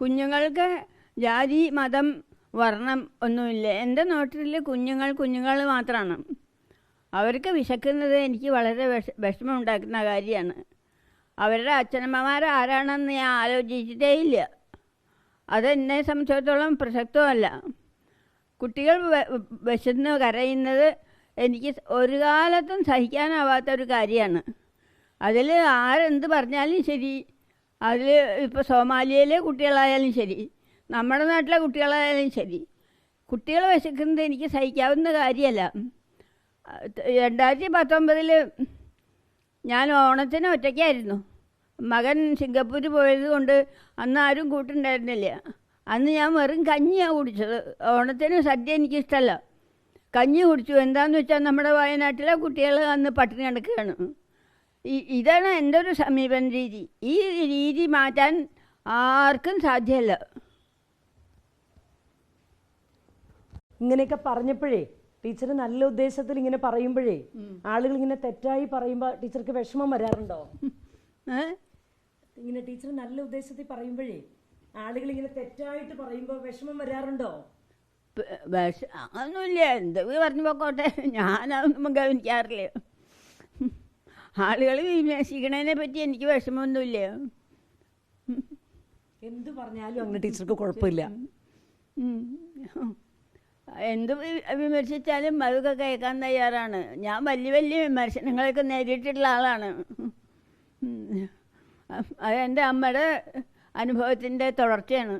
കുഞ്ഞുങ്ങൾക്ക് ജാതി മതം വർണം ഒന്നുമില്ല. എന്റെ നോട്ടിൽ കുഞ്ഞുങ്ങൾ കുഞ്ഞുങ്ങൾ മാത്രമാണ് അവർക്ക് വിശക്കുന്നത് എനിക്ക് വളരെ വിഷ വിഷമം ഉണ്ടാക്കുന്ന കാര്യമാണ്. അവരുടെ അച്ഛനമ്മമാർ ആരാണെന്ന് ഞാൻ ആലോചിച്ചിട്ടേ ഇല്ല. അതെന്നെ സംബന്ധിച്ചിടത്തോളം പ്രസക്തമല്ല. കുട്ടികൾ വിശന്ന് കരയുന്നത് എനിക്ക് ഒരു കാലത്തും സഹിക്കാനാവാത്ത ഒരു കാര്യമാണ്. അതിൽ ആരെന്ത് പറഞ്ഞാലും ശരി അതിൽ ഇപ്പോൾ സോമാലിയയിലെ കുട്ടികളായാലും ശരി നമ്മുടെ നാട്ടിലെ കുട്ടികളായാലും ശരി കുട്ടികൾ വിശക്കുന്നത് എനിക്ക് സഹിക്കാവുന്ന കാര്യമല്ല. രണ്ടായിരത്തി പത്തൊമ്പതിൽ ഞാൻ ഓണത്തിന് ഒറ്റയ്ക്കായിരുന്നു. മകൻ സിംഗപ്പൂർ പോയത് കൊണ്ട് അന്ന് ആരും കൂട്ടുണ്ടായിരുന്നില്ല. അന്ന് ഞാൻ വെറും കഞ്ഞിയാണ് കുടിച്ചത്. ഓണത്തിന് സദ്യ എനിക്കിഷ്ടമല്ല കഞ്ഞി കുടിച്ചു. എന്താണെന്ന് വെച്ചാൽ നമ്മുടെ വയനാട്ടിലെ കുട്ടികൾ അന്ന് പട്ടിണി കിടക്കുകയാണ്. ഇതാണ് എന്റെ ഒരു സമീപന രീതി. ഈ രീതി മാറ്റാൻ ആർക്കും സാധ്യമല്ല ഇങ്ങനെയൊക്കെ പറഞ്ഞപ്പോഴേ ടീച്ചർ നല്ല ഉദ്ദേശത്തിൽ ഇങ്ങനെ പറയുമ്പോഴേ ആളുകൾ ഇങ്ങനെ തെറ്റായി പറയുമ്പോൾ ടീച്ചർക്ക് വിഷമം വരാറുണ്ടോ? ഇങ്ങനെ ടീച്ചർ നല്ല ഉദ്ദേശത്തിൽ പറയുമ്പോഴേ ആളുകൾ ഇങ്ങനെ തെറ്റായിട്ട് പറയുമ്പോൾ വിഷമം വരാറുണ്ടോ? വിഷ അതൊന്നുമില്ല. എന്ത് പറഞ്ഞു പോക്കോട്ടെ. ഞാനതൊന്നും ഗവനിക്കാറില്ല ആളുകൾ വിമർശിക്കണതിനെ പറ്റി എനിക്ക് വിഷമമൊന്നുമില്ല. എന്ത് പറഞ്ഞാലും അങ്ങനെ ടീച്ചർക്ക് കുഴപ്പമില്ല. എന്ത് വിമർശിച്ചാലും അതൊക്കെ കേൾക്കാൻ തയ്യാറാണ്. ഞാൻ വലിയ വലിയ വിമർശനങ്ങളൊക്കെ നേരിട്ടിട്ടുള്ള ആളാണ്. അതെന്റെ അത് എന്റെ അമ്മയുടെ അനുഭവത്തിന്റെ തുടർച്ചയാണ്.